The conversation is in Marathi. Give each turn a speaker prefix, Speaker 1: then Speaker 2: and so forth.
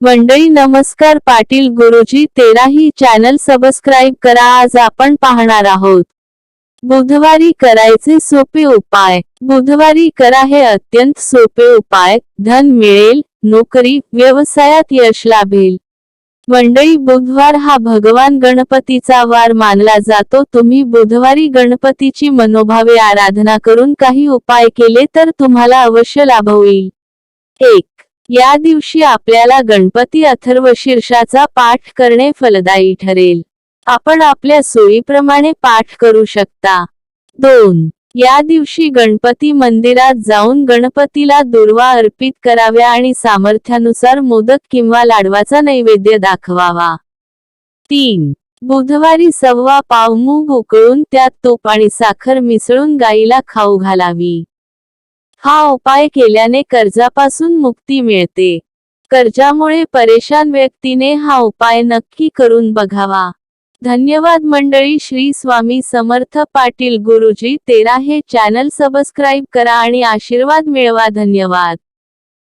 Speaker 1: मंडळी नमस्कार. पाटील गुरुजी तेरा ही चॅनल सबस्क्राईब करा. आज आपण पाहणार आहोत. बुधवारी करायचे सोपे उपाय. बुधवारी करा हे अत्यंत सोपे उपाय. धन मिळेल नोकरी व्यवसायात यश लाभेल. मंडळी बुधवार हा भगवान गणपतीचा वार मानला जातो. तुम्ही बुधवारी गणपतीची मनोभावे आराधना करून काही उपाय केले तर तुम्हाला अवश्य लाभ होईल. एक या दिवशी आपल्याला गणपती अथर्व शीर्षाचा पाठ करणे फलदायी ठरेल. आपण आपल्या सोयीप्रमाणे पाठ करू शकता. दोन. या दिवशी गणपती मंदिरात जाऊन गणपतीला दुर्वा अर्पित कराव्या आणि सामर्थ्यानुसार मोदक किंवा लाडवाचा नैवेद्य दाखवावा. तीन. बुधवारी सव्वा पाव मूग उकळून त्यात तूप आणि साखर मिसळून गाईला खाऊ घालावी. हा उपाय केल्याने कर्जापासून मुक्ती मिळते. कर्जामुळे परेशान व्यक्तीने हा उपाय नक्की करून बघावा. धन्यवाद मंडळी. श्री स्वामी समर्थ पाटील गुरुजी तेरा हे चॅनल सबस्क्राईब करा आणि आशीर्वाद मिळवा. धन्यवाद.